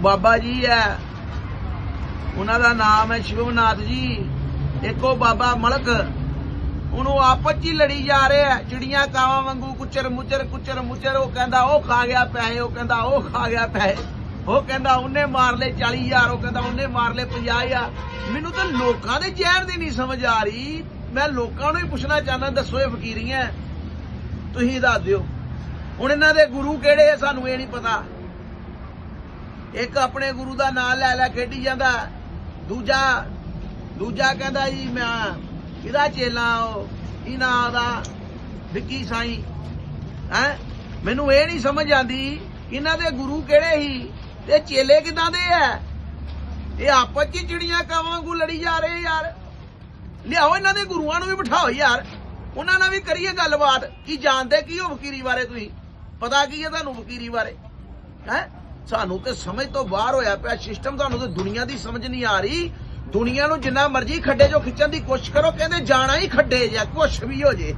ਬਾਬਾ ਜੀ ਹੈ। ਉਹਨਾਂ ਦਾ ਨਾਮ ਹੈ ਸ਼ਿਵਨਾਥ ਜੀ। ਇੱਕੋ ਬਾਬਾ ਮਲਕ। ਉਹਨੂੰ ਆਪਸ 'ਚ ਹੀ ਲੜੀ ਜਾ ਰਹੇ ਚਿੜੀਆਂ ਕਾਵਾਂ ਵਾਂਗੂ ਕੁਚਰ ਮੁਚਰ ਕੁਚਰ ਮੁਚਰ। ਉਹ ਕਹਿੰਦਾ, ਉਹ ਖਾ ਗਿਆ ਪੈਸੇ, ਉਹ ਕਹਿੰਦਾ, ਉਹ ਖਾ ਗਿਆ ਪੈਸੇ। ਉਹ ਕਹਿੰਦਾ, ਉਹਨੇ ਮਾਰ ਲਏ 40000 ਉਹ ਕਹਿੰਦਾ, ਉਹਨੇ ਮਾਰ ਲਏ 50000 ਮੈਨੂੰ ਤਾਂ ਲੋਕਾਂ ਦੇ ਜ਼ਹਿਰ ਦੀ ਨਹੀਂ ਸਮਝ ਆ ਰਹੀ। ਮੈਂ ਲੋਕਾਂ ਨੂੰ ਹੀ ਪੁੱਛਣਾ ਚਾਹੁੰਦਾ, ਦੱਸੋ ਇਹ ਫਕੀਰੀਆਂ, ਤੁਸੀਂ ਦੱਸ ਦਿਓ। ਹੁਣ ਇਹਨਾਂ ਦੇ ਗੁਰੂ ਕਿਹੜੇ ਸਾਨੂੰ ਇਹ ਨਹੀਂ ਪਤਾ। ਇੱਕ ਆਪਣੇ ਗੁਰੂ ਦਾ ਨਾਮ ਲੈ ਲੈ ਖੇਡੀ ਜਾਂਦਾ। ਦੂਜਾ ਦੂਜਾ ਕਹਿੰਦਾ ਜੀ, ਮੈਂ ਇਹਦਾ ਚੇਲਾ ਉਹ? ਕੀ ਨਾਂ ਵਿੱਕੀ ਸਾਈ। ਹੈ? ਮੈਨੂੰ ਇਹ ਨਹੀਂ ਸਮਝ ਆਂਦੀ ਇਹਨਾਂ ਦੇ ਗੁਰੂ ਕਿਹੜੇ ਸੀ ਤੇ ਚੇਲੇ ਕਿਦਾਂ ਦੇ ਐ ਇਹ ਆਪਸ ਚ ਚਿੜੀਆਂ ਕਾਵਾਂਗੂ ਲੜੀ ਜਾ ਰਹੇ ਯਾਰ। ਲਿਆਓ ਇਹਨਾਂ ਦੇ ਗੁਰੂਆਂ ਨੂੰ ਵੀ ਬਿਠਾਓ ਯਾਰ। ਉਹਨਾਂ ਨਾਲ ਵੀ ਕਰੀਏ ਗੱਲਬਾਤ। ਕੀ ਜਾਣਦੇ ਕੀ ਹੋ ਵਕੀਰੀ ਬਾਰੇ ਤੁਸੀਂ? ਪਤਾ ਕੀ ਹੈ ਤੁਹਾਨੂੰ ਵਕੀਰੀ ਬਾਰੇ? ਹੈ? ਸਾਨੂੰ ਤੇ ਸਮਝ ਤੋਂ ਬਾਹਰ ਹੋਇਆ ਪਿਆ। ਸਿਸਟਮ ਤੁਹਾਨੂੰ ਤੇ ਦੁਨੀਆ ਦੀ ਸਮਝ ਨਹੀਂ ਆ ਰਹੀ। ਦੁਨੀਆ ਨੂੰ ਜਿੰਨਾ ਮਰਜ਼ੀ ਖੱਡੇ ਚੋਂ ਖਿੱਚਣ ਦੀ ਕੋਸ਼ਿਸ਼ ਕਰੋ, ਕਹਿੰਦੇ ਜਾਣਾ ਹੀ ਖੱਡੇ ਜਾਂ ਕੁਛ ਵੀ ਹੋ ਜੇ।